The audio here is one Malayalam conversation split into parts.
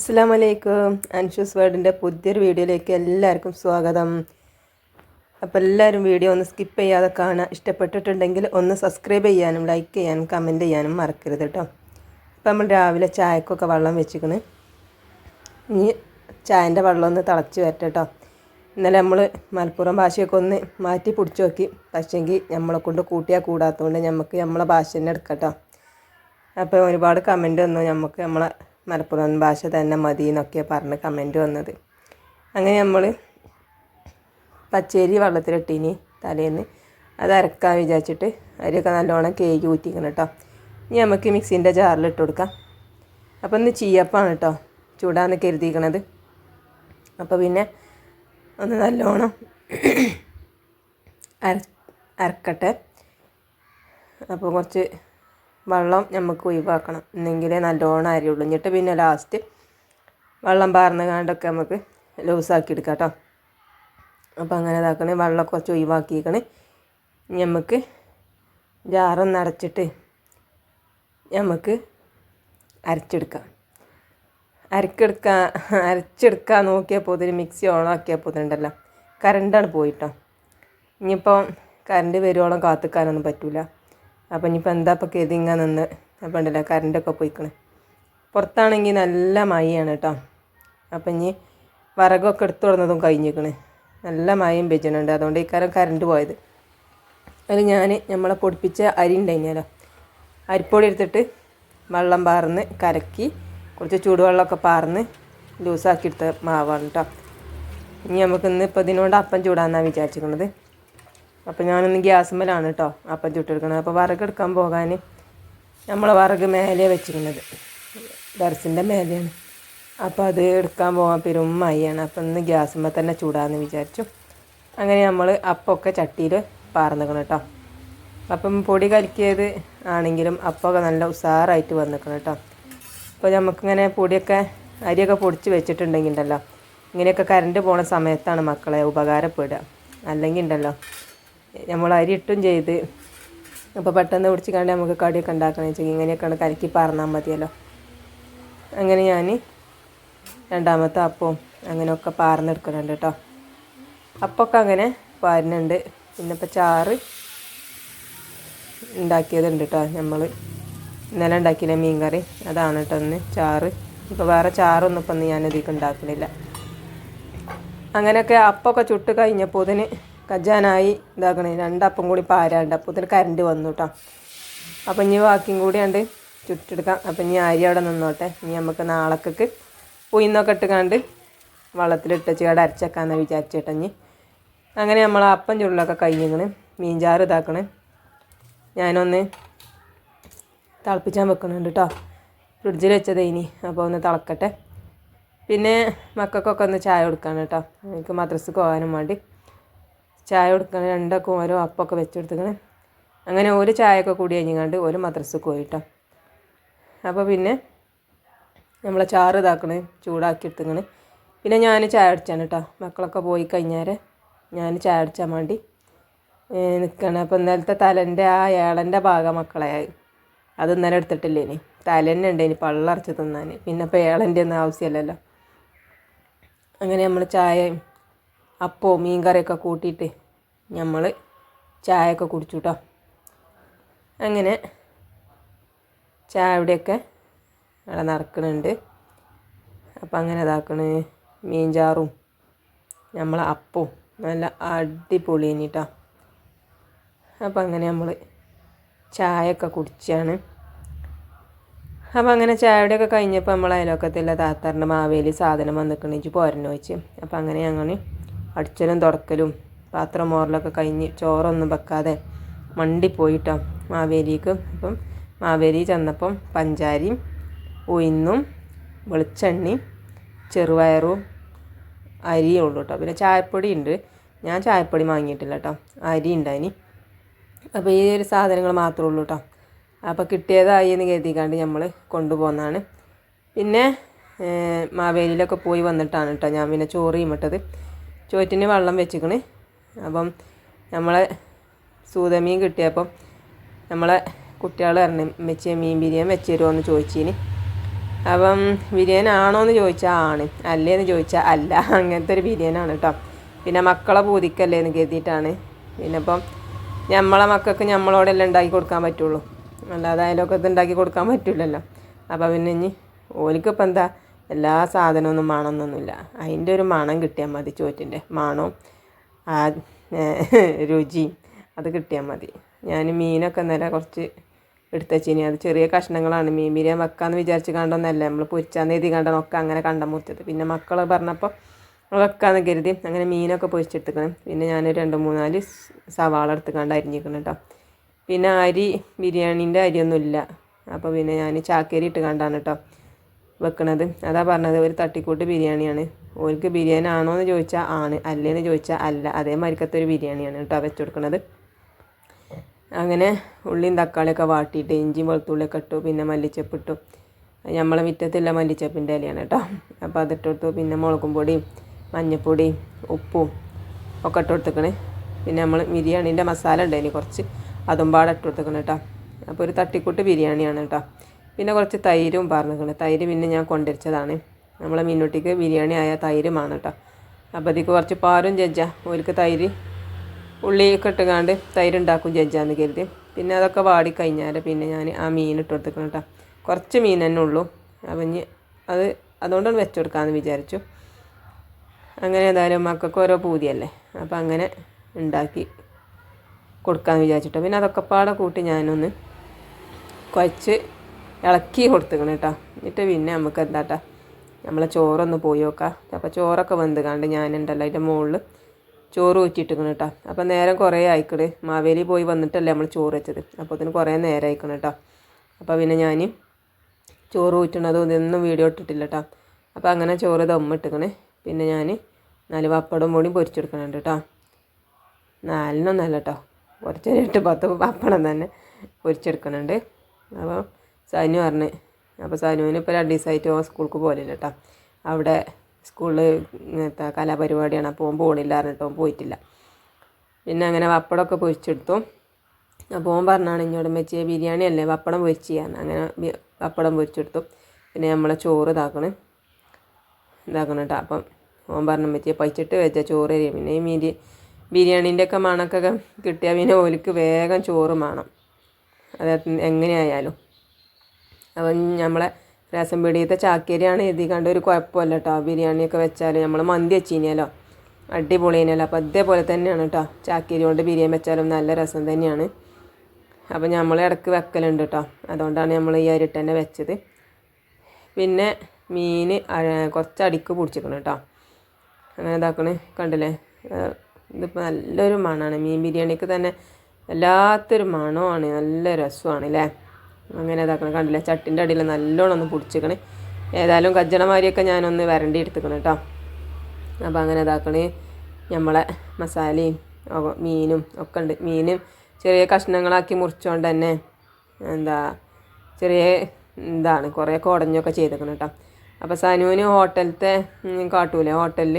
അസ്സാം വലൈക്കും അൻഷൂസ് വേർഡിന്റെ പുതിയൊരു വീഡിയോയിലേക്ക് എല്ലാവർക്കും സ്വാഗതം. അപ്പോൾ എല്ലാവരും വീഡിയോ ഒന്ന് സ്കിപ്പ് ചെയ്യാതെ കാണുക ഇഷ്ടപ്പെട്ടിട്ടുണ്ടെങ്കിൽ ഒന്ന് സബ്സ്ക്രൈബ് ചെയ്യാനും ലൈക്ക് ചെയ്യാനും കമന്റ് ചെയ്യാനും മറക്കരുത് കേട്ടോ അപ്പോൾ നമ്മൾ രാവിലെ ചായക്കൊക്കെ വെള്ളം വെച്ചിക്കണ് ഇനി ചായന്റെ വെള്ളം ഒന്ന് തിളച്ച് വരട്ടെ കേട്ടോ ഇന്നലെ നമ്മൾ മലപ്പുറം ഭാഷയൊക്കെ ഒന്ന് മാറ്റി പിടിച്ചു നോക്കി. പക്ഷേങ്കിൽ നമ്മളെ കൊണ്ട് കൂട്ടിയാൽ കൂടാത്തതുകൊണ്ട് നമുക്ക് നമ്മളെ ഭാഷ തന്നെ എടുക്കാം കേട്ടോ അപ്പോൾ ഒരുപാട് കമന്റ് വന്നു. നമുക്ക് നമ്മളെ മലപ്പുറം ഭാഷ തന്നെ മതി എന്നൊക്കെ പറഞ്ഞ് കമന്റ് വന്നത്. അങ്ങനെ നമ്മൾ പച്ചരി വെള്ളത്തിലിട്ടീനി തലേന്ന്. അത് അരക്കാൻ വിചാരിച്ചിട്ട് അരിയൊക്കെ നല്ലോണം കേക്ക് ഊറ്റിക്കണം കേട്ടോ. ഇനി നമുക്ക് മിക്സിന്റെ ജാറിലിട്ട് കൊടുക്കാം. അപ്പോൾ ഇന്ന് ചീയപ്പാണ് കേട്ടോ. ചൂടാന്ന് കരുതിയിരിക്കണത് അപ്പോൾ പിന്നെ ഒന്ന് നല്ലോണം അര അരക്കട്ടെ. അപ്പോൾ കുറച്ച് വെള്ളം നമുക്ക് ഒഴിവാക്കണം. എന്നെങ്കിലേ നല്ലോണം അരിയുള്ളൂ. എന്നിട്ട് പിന്നെ ലാസ്റ്റ് വെള്ളം പാർന്ന കണ്ടൊക്കെ നമുക്ക് ലൂസാക്കി എടുക്കാം കേട്ടോ അപ്പോൾ അങ്ങനെ ഇതാക്കണേ വെള്ളം കുറച്ച് ഒഴിവാക്കിക്കണേ നമുക്ക് ജാറൊന്ന് അടച്ചിട്ട് നമുക്ക് അരച്ചെടുക്കാം. അരക്കെടുക്കാൻ അരച്ചെടുക്കാൻ നോക്കിയപ്പോൾ ഇതിൽ മിക്സി ഓണാക്കിയപ്പോൾ ഉണ്ടല്ലോ കറണ്ടാണ് പോയിട്ടോ ഇനിയിപ്പോൾ കറണ്ട് വരുവോളം കാത്തിക്കാനൊന്നും പറ്റില്ല അപ്പോൾ ഇനിയിപ്പോൾ എന്താ ഇപ്പോൾ കരുതി ഇങ്ങനെ നിന്ന്? അപ്പം ഉണ്ടല്ലോ കറണ്ടൊക്കെ പോയിക്കണേ. പുറത്താണെങ്കിൽ നല്ല മഴയാണ് കേട്ടോ അപ്പം ഇനി വിറകൊക്കെ എടുത്തു തുടർന്നതും കഴിഞ്ഞിരിക്കണേ നല്ല മഴയും വെച്ചിട്ടുണ്ട് അതുകൊണ്ട് ഇക്കാരം കറണ്ട് പോയത്. അതിൽ ഞാൻ നമ്മളെ പൊടിപ്പിച്ച അരി ഉണ്ടായിരുന്നല്ലോ അരിപ്പൊടി എടുത്തിട്ട് വെള്ളം പാർന്ന് കലക്കി കുറച്ച് ചൂടുവെള്ളമൊക്കെ പാർന്ന് ലൂസാക്കി എടുത്ത മാവാണ് കേട്ടോ ഇനി നമുക്കിന്ന് ഇപ്പോൾ ഇതിനോട് അപ്പം ചൂടാന്നാണ് വിചാരിച്ചിരിക്കുന്നത് അപ്പോൾ ഞാനൊന്ന് ഗ്യാസുമ്മലാണ് കേട്ടോ അപ്പം ചുട്ടെടുക്കണത്. അപ്പോൾ വറകെടുക്കാൻ പോകാൻ നമ്മൾ വറക് മേലെ വെച്ചിരുന്നത് ദർസിന്റെ മേലെയാണ്. അപ്പോൾ അത് എടുക്കാൻ പോകാൻ പെരും മയ്യാണ്. അപ്പം ഇന്ന് ഗ്യാസുമ്മ തന്നെ ചൂടാന്ന് വിചാരിച്ചു. അങ്ങനെ നമ്മൾ അപ്പമൊക്കെ ചട്ടിയിൽ പാർന്നിക്കണം കേട്ടോ അപ്പം പൊടി കലക്കിയത് ആണെങ്കിലും അപ്പമൊക്കെ നല്ല ഉഷാറായിട്ട് വന്നിക്കണം കേട്ടോ അപ്പോൾ നമുക്കിങ്ങനെ പൊടിയൊക്കെ അരിയൊക്കെ പൊടിച്ച് വെച്ചിട്ടുണ്ടെങ്കിൽ ഉണ്ടല്ലോ ഇങ്ങനെയൊക്കെ കറണ്ട് പോണ സമയത്താണ് മക്കളെ ഉപകാരപ്പെടുക. അല്ലെങ്കിൽ ഉണ്ടല്ലോ നമ്മൾ അരി ഇട്ടും ചെയ്ത്. അപ്പോൾ പെട്ടെന്ന് പിടിച്ച് നമുക്ക് കടിയൊക്കെ ഉണ്ടാക്കണമെന്ന് വെച്ചാൽ ഇങ്ങനെയൊക്കെയാണ് കലക്കി പറഞ്ഞാൽ മതിയല്ലോ. അങ്ങനെ ഞാൻ രണ്ടാമത്തെ അപ്പവും അങ്ങനെയൊക്കെ പാർന്നെടുക്കുന്നുണ്ട് കേട്ടോ. അപ്പമൊക്കെ അങ്ങനെ പാരുന്നുണ്ട്. പിന്നെ ഇപ്പോൾ ചാറ് ഉണ്ടാക്കിയതുണ്ട് കേട്ടോ നമ്മൾ ഇന്നലെ ഉണ്ടാക്കിയില്ല മീൻ കറി അതാണ് കേട്ടോ ഒന്ന് ചാറ്. ഇപ്പോൾ വേറെ ചാറൊന്നും ഇപ്പം ഞാൻ ഇതിലേക്ക് ഉണ്ടാക്കുന്നില്ല അങ്ങനെയൊക്കെ അപ്പൊക്കെ ചുട്ട് കഴിഞ്ഞപ്പോൾ ഇതിന് കജാനായി ഇതാക്കണേ. രണ്ടപ്പം കൂടി പാരാണ്ട്. അപ്പത്തിന് കറണ്ട് വന്നു കേട്ടോ അപ്പം ഇനി ബാക്കിയും കൂടി ഉണ്ട് ചുറ്റെടുക്കാം. അപ്പം ഇനി അരി അവിടെ നിന്നോട്ടെ. ഇനി നമുക്ക് നാളക്കൊക്കെ ഉയിന്നൊക്കെ ഇട്ടുകാണ്ട് വള്ളത്തിലിട്ട് ചേട് അരച്ചേക്കാന്ന് വിചാരിച്ചേട്ടാ ഇനി. അങ്ങനെ നമ്മൾ അപ്പം ചുരുളൊക്കെ കഴിഞ്ഞിങ്ങനെ മീൻചാറ് ഇതാക്കണേ. ഞാനൊന്ന് തിളപ്പിച്ചാൻ വെക്കുന്നുണ്ട് കേട്ടോ ഫ്രിഡ്ജിൽ വെച്ചതേ ഇനി. അപ്പോൾ ഒന്ന് തിളക്കട്ടെ. പിന്നെ മക്കൾക്കൊക്കെ ഒന്ന് ചായ കൊടുക്കാൻ കേട്ടോ എനിക്ക് മദ്രസക്ക് പോകാനും വേണ്ടി. ചായ കൊടുക്കണം രണ്ടൊക്കെ ഓരോ അപ്പമൊക്കെ വെച്ചെടുത്തിങ്ങനെ. അങ്ങനെ ഒരു ചായയൊക്കെ കൂടി കഴിഞ്ഞാണ്ട് ഒരു മദ്രസക്ക് പോയിട്ടോ. അപ്പോൾ പിന്നെ നമ്മളെ ചാറ് ഇതാക്കണേ ചൂടാക്കി എടുത്തിങ്ങനെ. പിന്നെ ഞാൻ ചായ അടിച്ചാണ് കേട്ടോ മക്കളൊക്കെ പോയി കഴിഞ്ഞാൽ ഞാൻ ചായ അടിച്ചാൻ വേണ്ടി നിൽക്കണം അപ്പോൾ ഇന്നലത്തെ തലന്റെ ആ ഏളന്റെ ഭാഗം മക്കളെ അത് ഇന്നലെ എടുത്തിട്ടില്ലേ ഇനി തലന്നെ ഉണ്ട് ഇനി പള്ളറച്ച് തിന്നാൻ പിന്നെ ഇപ്പോൾ ഏളന്റെ ഒന്നും ആവശ്യമില്ലല്ലോ അങ്ങനെ നമ്മൾ ചായയും അപ്പവും മീൻ കറിയൊക്കെ കൂട്ടിയിട്ട് നമ്മൾ ചായയൊക്കെ കുടിച്ചു കേട്ടോ അങ്ങനെ ചായയുടെയൊക്കെ അവിടെ നടക്കുന്നുണ്ട് അപ്പം അങ്ങനെ ഇതാക്കണ്. മീൻചാറും നമ്മളെ അപ്പവും നല്ല അടിപൊളി കേട്ടോ അപ്പം അങ്ങനെ നമ്മൾ ചായയൊക്കെ കുടിച്ചാണ്. അപ്പോൾ അങ്ങനെ ചായയുടെയൊക്കെ കഴിഞ്ഞപ്പോൾ നമ്മൾ അയലോക്കത്തില്ല താത്താറിന്റെ മാവേലി സാധനം വന്നിട്ടുണ്ടെങ്കിൽ പോരണോ വെച്ച് അപ്പം അങ്ങനെ ഞങ്ങൾ അടിച്ചലും തുടക്കലും പാത്രം മോറലൊക്കെ കഴിഞ്ഞ് ചോറൊന്നും വെക്കാതെ മണ്ടിപ്പോയിട്ടോ മാവേലിക്ക്. അപ്പം മാവേലി ചെന്നപ്പം പഞ്ചാരിയും ഉയന്നും വെളിച്ചെണ്ണയും ചെറുപയറും അരിയേ ഉള്ളൂ കേട്ടോ പിന്നെ ചായപ്പൊടി ഉണ്ട്. ഞാൻ ചായപ്പൊടി വാങ്ങിയിട്ടില്ല കേട്ടോ അരി ഉണ്ടായിനി അപ്പോൾ ഈ ഒരു സാധനങ്ങൾ മാത്രമേ ഉള്ളൂ കേട്ടോ അപ്പോൾ കിട്ടിയതായി എന്ന് കരുതിക്കാണ്ട് നമ്മൾ കൊണ്ടുപോകുന്നതാണ് പിന്നെ മാവേലിയിലൊക്കെ പോയി വന്നിട്ടാണ് കേട്ടോ ഞാൻ പിന്നെ ചോറ് ചെയ്യുമിട്ടത് ചോറ്റിന് വെള്ളം വെച്ചിക്കണ്. അപ്പം നമ്മളെ സൂതമീൻ കിട്ടിയപ്പം നമ്മളെ കുട്ടികൾ പറഞ്ഞു മെച്ചിയ മീൻ ബിരിയാൻ വെച്ച് തരുമോ എന്ന് അപ്പം ബിരിയാണി ആണോ എന്ന് ചോദിച്ചാൽ ആണ്. അല്ലേന്ന് ചോദിച്ചാൽ അല്ല. അങ്ങനത്തെ ഒരു ബിരിയാനാണ് കേട്ടോ പിന്നെ മക്കളെ പൂതിക്കല്ലേ എന്ന് കരുതിയിട്ടാണ്. പിന്നെ അപ്പം നമ്മളെ മക്കൾക്ക് നമ്മളോടെല്ലാം ഉണ്ടാക്കി കൊടുക്കാൻ പറ്റുള്ളൂ. അല്ലാതെ അതിലൊക്കെ ഉണ്ടാക്കി കൊടുക്കാൻ പറ്റില്ലല്ലോ അപ്പം പിന്നെ ഇനി ഓലിക്കിപ്പോൾ എന്താ എല്ലാ സാധനമൊന്നും മണമെന്നൊന്നുമില്ല അതിന്റെ ഒരു മണം കിട്ടിയാൽ മതി ചോറ്റിന്റെ. മണവും ആ രുചിയും അത് കിട്ടിയാൽ മതി. ഞാൻ മീനൊക്കെ നേരെ കുറച്ച് എടുത്തച്ചിനി അത് ചെറിയ കഷ്ണങ്ങളാണ്. മീൻ ബിരിയാണി വെക്കാമെന്ന് വിചാരിച്ച് കണ്ടൊന്നല്ല. നമ്മൾ പൊരിച്ചാന്ന് എഴുതി കണ്ടതൊക്കെ അങ്ങനെ കണ്ട മുറിച്ചത്. പിന്നെ മക്കൾ പറഞ്ഞപ്പോൾ വെക്കാന്ന് കരുതി അങ്ങനെ മീനൊക്കെ പൊരിച്ചെടുത്തിക്കണം. പിന്നെ ഞാൻ രണ്ട് മൂന്നാൽ സവാള എടുത്ത് കണ്ട് അരിഞ്ഞിരിക്കണം കേട്ടോ പിന്നെ അരി ബിരിയാണീന്റെ അരിയൊന്നുമില്ല. അപ്പോൾ പിന്നെ ഞാൻ ചാക്കേരി ഇട്ട് കണ്ടാണ് കേട്ടോ വെക്കണത്. അതാ പറഞ്ഞത് ഒരു തട്ടിക്കൂട്ട് ബിരിയാണിയാണ്. ഓർക്ക് ബിരിയാണി ആണോ എന്ന് ചോദിച്ചാൽ ആണ്. അല്ലേന്ന് ചോദിച്ചാൽ അല്ല. അതേമാതിരിക്കത്തെ ഒരു ബിരിയാണിയാണ് കേട്ടോ വെച്ച് കൊടുക്കണത്. അങ്ങനെ ഉള്ളിയും തക്കാളിയൊക്കെ വാട്ടിയിട്ട് ഇഞ്ചിയും വെളുത്തുള്ളിയൊക്കെ ഇട്ടു പിന്നെ മല്ലിച്ചപ്പ് ഇട്ടു. നമ്മളെ മുറ്റത്തുള്ള മല്ലിച്ചപ്പിന്റെ ഇലയാണ് കേട്ടോ. അപ്പോൾ അതിട്ട് കൊടുത്തു. പിന്നെ മുളകും പൊടിയും മഞ്ഞൾപ്പൊടിയും ഉപ്പും ഒക്കെ ഇട്ട് കൊടുത്തേക്കണേ. പിന്നെ നമ്മൾ ബിരിയാണീന്റെ മസാല ഉണ്ടായിന് കുറച്ച്. അതും പാടെ ഇട്ട് കൊടുത്തേക്കണം കേട്ടോ. അപ്പോൾ ഒരു തട്ടിക്കൂട്ട് ബിരിയാണിയാണ് കേട്ടോ. പിന്നെ കുറച്ച് തൈരും പറഞ്ഞിരിക്കുന്നത് തൈര് പിന്നെ ഞാൻ കൊണ്ടുവരിച്ചതാണ് നമ്മളെ മീനുട്ടിക്ക് ബിരിയാണി ആയ തൈരുമാണ് കേട്ടോ. അപ്പോൾ അതിക്ക് കുറച്ച് പാരും ജജ്ജ. ഓർക്ക് തൈര് ഉള്ളിയൊക്കെ ഇട്ടുകാണ്ട് തൈര് ഉണ്ടാക്കും ജജ്ജാന്ന് കരുതി. പിന്നെ അതൊക്കെ വാടി കഴിഞ്ഞാൽ പിന്നെ ഞാൻ ആ മീൻ ഇട്ട് കൊടുത്തേക്കണം കേട്ടോ. കുറച്ച് മീൻ തന്നെ ഉള്ളൂ. അപ്പം ഇനി അത് അതുകൊണ്ടാണ് വെച്ച് കൊടുക്കാമെന്ന് വിചാരിച്ചു. അങ്ങനെ ഏതായാലും മക്കൾക്ക് ഓരോ പൂതിയല്ലേ? അപ്പം അങ്ങനെ ഉണ്ടാക്കി കൊടുക്കാമെന്ന് വിചാരിച്ചിട്ടോ. പിന്നെ അതൊക്കെ പാടെ കൂട്ടി ഞാനൊന്ന് കുഴച്ച് ഇളക്കി കൊടുത്തേക്കണം കേട്ടോ എന്നിട്ട് പിന്നെ നമുക്ക് എന്താട്ടാ? നമ്മളെ ചോറൊന്ന് പോയി നോക്കാം. അപ്പോൾ ചോറൊക്കെ വെന്ത് കണ്ട് ഞാനുണ്ടല്ലോ അതിന്റെ മുകളിൽ ചോറ് ഊറ്റിയിട്ടിക്കണം കേട്ടോ അപ്പോൾ നേരം കുറേ ആയിക്കണ്. മാവേലി പോയി വന്നിട്ടല്ലേ നമ്മൾ ചോറ് വെച്ചത്. അപ്പോൾ അതിന് കുറേ നേരം ആയിക്കണം കേട്ടോ അപ്പോൾ പിന്നെ ഞാൻ ചോറ് ഊറ്റണതും ഇതൊന്നും വീഡിയോ ഇട്ടിട്ടില്ല കേട്ടോ അപ്പോൾ അങ്ങനെ ചോറ് ദമ്മ ദമ്മിട്ടിക്കണേ പിന്നെ ഞാൻ നാല് പപ്പടം പൊടിയും പൊരിച്ചെടുക്കണുണ്ട് കേട്ടോ നാലിനൊന്നല്ല കേട്ടോ കുറച്ച് എട്ട് പത്ത് പപ്പടം തന്നെ പൊരിച്ചെടുക്കണുണ്ട്. അപ്പോൾ സനു പറഞ്ഞ്. അപ്പോൾ സനുവിന് ഇപ്പോൾ രണ്ട് ദിവസമായിട്ട് ഓൻ സ്കൂൾക്ക് പോലില്ല കേട്ടോ അവിടെ സ്കൂളിൽ ഇങ്ങനത്തെ കലാപരിപാടിയാണ്. അപ്പോൾ ഓൻ പോകണില്ല പറഞ്ഞിട്ട് പോയിട്ടില്ല. പിന്നെ അങ്ങനെ പപ്പടമൊക്കെ പൊരിച്ചെടുത്തു. അപ്പോൾ ഓൻ പറഞ്ഞാണ് ഇങ്ങോട്ട് വെച്ച് ബിരിയാണി അല്ലേ പപ്പടം പൊരിച്ച് ചെയ്യാൻ അങ്ങനെ പപ്പടം പൊരിച്ചെടുത്തു. പിന്നെ നമ്മളെ ചോറ് ഇതാക്കണം. ഇതാക്കണം കേട്ടോ അപ്പം ഓൻ പറഞ്ഞു പറ്റിയ പൈച്ചിട്ട് വെച്ച ചോറ് തരും. പിന്നെ ഈ മീരി ബിരിയാണീന്റെ ഒക്കെ മണക്കൊക്കെ കിട്ടിയാൽ പിന്നെ ഓലിക്ക് വേഗം ചോറ് വേണം അത് എങ്ങനെയായാലും. അപ്പം നമ്മളെ രസം പിടിയത്തെ ചാക്കേരിയാണ് എഴുതി കണ്ട ഒരു കുഴപ്പമില്ല കേട്ടോ ബിരിയാണിയൊക്കെ വെച്ചാൽ നമ്മൾ മന്തി വെച്ചിനല്ലോ. അടിപൊളിയനല്ലോ. അപ്പോൾ അതേപോലെ തന്നെയാണ് കേട്ടോ ചാക്കേരി കൊണ്ട് ബിരിയാണി വെച്ചാലും നല്ല രസം തന്നെയാണ്. അപ്പോൾ നമ്മൾ ഇടയ്ക്ക് വെക്കലുണ്ട് കേട്ടോ അതുകൊണ്ടാണ് നമ്മൾ ഈ അരിട്ട് തന്നെ വെച്ചത്. പിന്നെ മീൻ കുറച്ച് അടിക്ക് പിടിച്ചിരിക്കണം കേട്ടോ അങ്ങനെ ഇതാക്കണേ. കണ്ടില്ലേ? ഇതിപ്പോൾ നല്ലൊരു മണമാണ് മീൻ ബിരിയാണിക്ക് തന്നെ വല്ലാത്തൊരു മണമാണ് നല്ല രസമാണ് അല്ലേ അങ്ങനെ ഇതാക്കണം. കണ്ടില്ല? ചട്ടിന്റെ അടിയിൽ നല്ലോണം ഒന്ന് പിടിച്ചിക്കണേ. ഏതായാലും കജ്ജണമാരിയൊക്കെ ഞാനൊന്ന് വരണ്ടി എടുത്തുക്കണം കേട്ടോ അപ്പോൾ അങ്ങനെ ഇതാക്കണേ. നമ്മളെ മസാലയും മീനും ഒക്കെ ഉണ്ട്. മീനും ചെറിയ കഷ്ണങ്ങളാക്കി മുറിച്ചുകൊണ്ട് തന്നെ എന്താ ചെറിയ എന്താണ് കുറേ കുടഞ്ഞൊക്കെ ചെയ്തേക്കണം കേട്ടോ അപ്പോൾ സനുവിന് ഹോട്ടലത്തെ കാട്ടൂലേ? ഹോട്ടലിൽ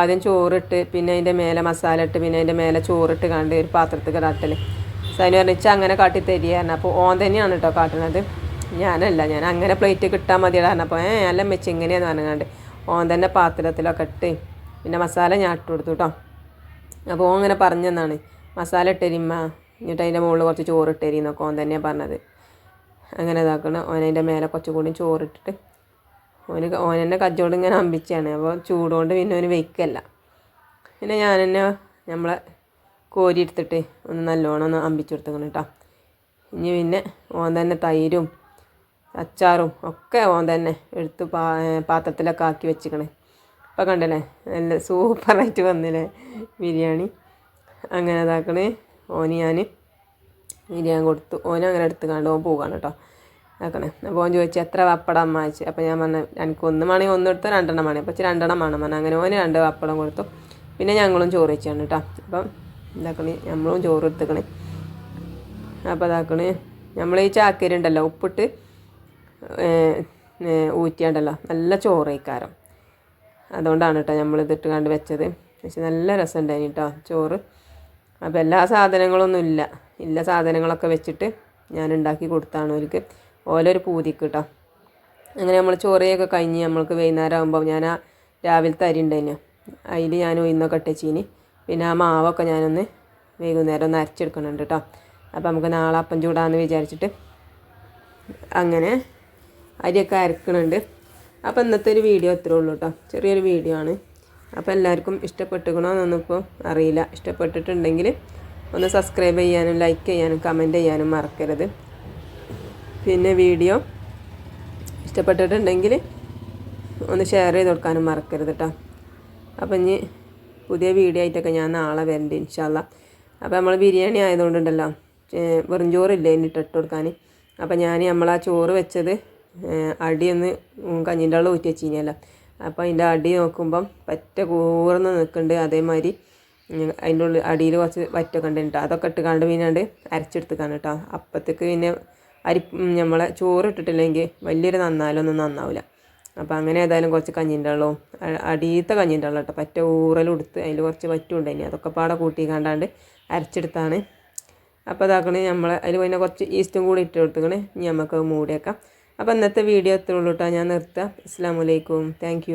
ആദ്യം ചോറിട്ട് പിന്നെ അതിന്റെ മേലെ മസാല ഇട്ട് പിന്നെ അതിന്റെ മേലെ ചോറിട്ട് കണ്ട് ഒരു പാത്രത്തിൽ കാട്ടൽ സനു പറഞ്ഞിച്ച് അങ്ങനെ കാട്ടി തരികയാണ് അപ്പോൾ ഓൻ തന്നെയാണ് കേട്ടോ കാട്ടുന്നത് ഞാനല്ല ഞാൻ അങ്ങനെ പ്ലേറ്റ് കിട്ടാൻ മതിയുടെ അപ്പോൾ ഏ എല്ലാം വെച്ച് ഇങ്ങനെയാന്ന് പറഞ്ഞാണ്ട് ഓൻ തന്നെ പാത്രത്തിലൊക്കെ ഇട്ട് പിന്നെ മസാല ഞാൻ ഇട്ട് കൊടുത്തു കേട്ടോ അപ്പോൾ ഓൻ അങ്ങനെ പറഞ്ഞെന്നാണ് മസാല ഇട്ടരിമ്മ എന്നിട്ട് അതിന്റെ മുകളിൽ കുറച്ച് ചോറ് ഇട്ടരി എന്നൊക്കെ ഓൻ തന്നെയാണ് പറഞ്ഞത്. അങ്ങനെ ഇതാക്കണം ഓനതിന്റെ മേലെ കുറച്ച് കൂടി ചോറിട്ടിട്ട് ഓന് ഓൻ തന്നെ കജ്ജോട് ഇങ്ങനെ അമ്പിച്ചാണ് അപ്പോൾ ചൂടുകൊണ്ട് പിന്നെ ഓന് വെക്കല്ല പിന്നെ ഞാൻ തന്നെ നമ്മളെ കോരി എടുത്തിട്ട് ഒന്ന് നല്ലോണം ഒന്ന് അമ്പിച്ചെടുത്തേക്കണം കേട്ടോ ഇനി പിന്നെ ഓൻ തന്നെ തൈരും അച്ചാറും ഒക്കെ ഓൻ തന്നെ എടുത്ത് പാ പാത്രത്തിലൊക്കെ ആക്കി വെച്ചിക്കണേ. ഇപ്പം കണ്ടല്ലേ? നല്ല സൂപ്പറായിട്ട് വന്നില്ലേ ബിരിയാണി? അങ്ങനെ ഇതാക്കണേ. ഓന് ഞാൻ ബിരിയാണി കൊടുത്തു. ഓന് അങ്ങനെ എടുത്ത് കണ്ട് ഓൻ പോകാണ് കേട്ടോ ആക്കണേ അപ്പോൾ ഓൻ ചോദിച്ചു എത്ര പപ്പടം അമ്മ അപ്പോൾ ഞാൻ പറഞ്ഞു എനിക്ക് ഒന്ന് മണി ഒന്ന് എടുത്തു രണ്ടെണ്ണം മണി അപ്പോൾ രണ്ടെണ്ണം വേണം പറഞ്ഞു. അങ്ങനെ ഓന് രണ്ട് പപ്പടം കൊടുത്തു. പിന്നെ ഞങ്ങളും ചോറ് വെച്ചാണ് കേട്ടോ അപ്പം ഇതാക്കണേ നമ്മളും ചോറ് എടുത്തുക്കണേ. അപ്പോൾ അതാക്കണേ നമ്മൾ ഈ ചാക്കരി ഉണ്ടല്ലോ ഉപ്പിട്ട് ഊറ്റിയാണ്ടല്ലോ നല്ല ചോറേക്കാരം. അതുകൊണ്ടാണ് കേട്ടോ നമ്മൾ ഇതിട്ട് കണ്ട് വെച്ചത്. പക്ഷെ നല്ല രസം ഉണ്ടായിന് കേട്ടോ ചോറ്. അപ്പോൾ എല്ലാ സാധനങ്ങളൊന്നും ഇല്ല. ഇല്ല സാധനങ്ങളൊക്കെ വെച്ചിട്ട് ഞാൻ ഉണ്ടാക്കി കൊടുത്താണ് അവർക്ക് ഓലൊരു പൂതിക്ക് കേട്ടോ അങ്ങനെ നമ്മൾ ചോറയൊക്കെ കഴിഞ്ഞ് നമ്മൾക്ക് വൈകുന്നേരം ആകുമ്പോൾ ഞാൻ രാവിലത്തെ അരി ഉണ്ടായിരുന്നു അതിൽ ഞാൻ ഉയർന്നൊക്കെ ഇട്ടച്ചീനി പിന്നെ ആ മാവൊക്കെ ഞാനൊന്ന് വൈകുന്നേരം ഒന്ന് അരച്ചെടുക്കുന്നുണ്ട് കേട്ടോ അപ്പോൾ നമുക്ക് നാളെ അപ്പം ചൂടാന്ന് വിചാരിച്ചിട്ട് അങ്ങനെ അരിയൊക്കെ അരക്കണുണ്ട്. അപ്പോൾ ഇന്നത്തെ ഒരു വീഡിയോ അത്രേ ഉള്ളൂ കേട്ടോ ചെറിയൊരു വീഡിയോ ആണ്. അപ്പോൾ എല്ലാവർക്കും ഇഷ്ടപ്പെട്ടുക്കണോന്നൊന്നും എന്നൊന്നിപ്പോൾ അറിയില്ല. ഇഷ്ടപ്പെട്ടിട്ടുണ്ടെങ്കിൽ ഒന്ന് സബ്സ്ക്രൈബ് ചെയ്യാനും ലൈക്ക് ചെയ്യാനും കമന്റ് ചെയ്യാനും മറക്കരുത്. പിന്നെ വീഡിയോ ഇഷ്ടപ്പെട്ടിട്ടുണ്ടെങ്കിൽ ഒന്ന് ഷെയർ ചെയ്ത് കൊടുക്കാനും മറക്കരുത് കേട്ടോ അപ്പം ഇനി പുതിയ വീഡിയോ ആയിട്ടൊക്കെ ഞാൻ നാളെ വരണ്ട് ഇൻഷാല്ല അപ്പോൾ നമ്മൾ ബിരിയാണി ആയതുകൊണ്ടുണ്ടല്ലോ വെറും ചോറില്ല ഇനി ഇട്ടിട്ട് കൊടുക്കാൻ അപ്പോൾ ഞാൻ നമ്മൾ ആ ചോറ് വെച്ചത് അടിയൊന്ന് കഞ്ഞിന്റെ വെള്ളം ഊറ്റി വെച്ചിനല്ലോ. അപ്പോൾ അതിന്റെ അടി നോക്കുമ്പം പറ്റ കൂർന്ന് നിൽക്കുന്നുണ്ട് അതേമാതിരി അതിന്റെ ഉള്ളിൽ അടിയിൽ കുറച്ച് വറ്റൊക്കെ ഉണ്ട് കേട്ടോ അതൊക്കെ ഇട്ട് കണ്ട് പിന്നാണ്ട് അരച്ചെടുത്തേക്കാണ് കേട്ടോ അപ്പത്തേക്ക് പിന്നെ അരി നമ്മളെ ചോറ് ഇട്ടിട്ടില്ലെങ്കിൽ വലിയൊരു നന്നാലൊന്നും നന്നാവില്ല അപ്പോൾ അങ്ങനെ ഏതായാലും കുറച്ച് കഞ്ഞിന്റെ വെള്ളവും അടിയത്ത കഞ്ഞിന്റെ വെള്ളം കേട്ടോ. പറ്റ ഊറലെടുത്ത് അതിൽ കുറച്ച് ഇനി അതൊക്കെ പാടെ കൂട്ടി കണ്ടാണ്ട് അരച്ചെടുത്താണ്. അപ്പോൾ അതാക്കണേ നമ്മൾ അതിൽ പിന്നെ കുറച്ച് ഈസ്റ്റും കൂടി ഇട്ട് കൊടുത്തുക്കണേ. ഇനി നമുക്ക് മൂടിയേക്കാം അപ്പോൾ ഇന്നത്തെ വീഡിയോ എത്ര കേട്ടോ. ഞാൻ നിർത്താം അസ്സാം വലൈക്കും താങ്ക്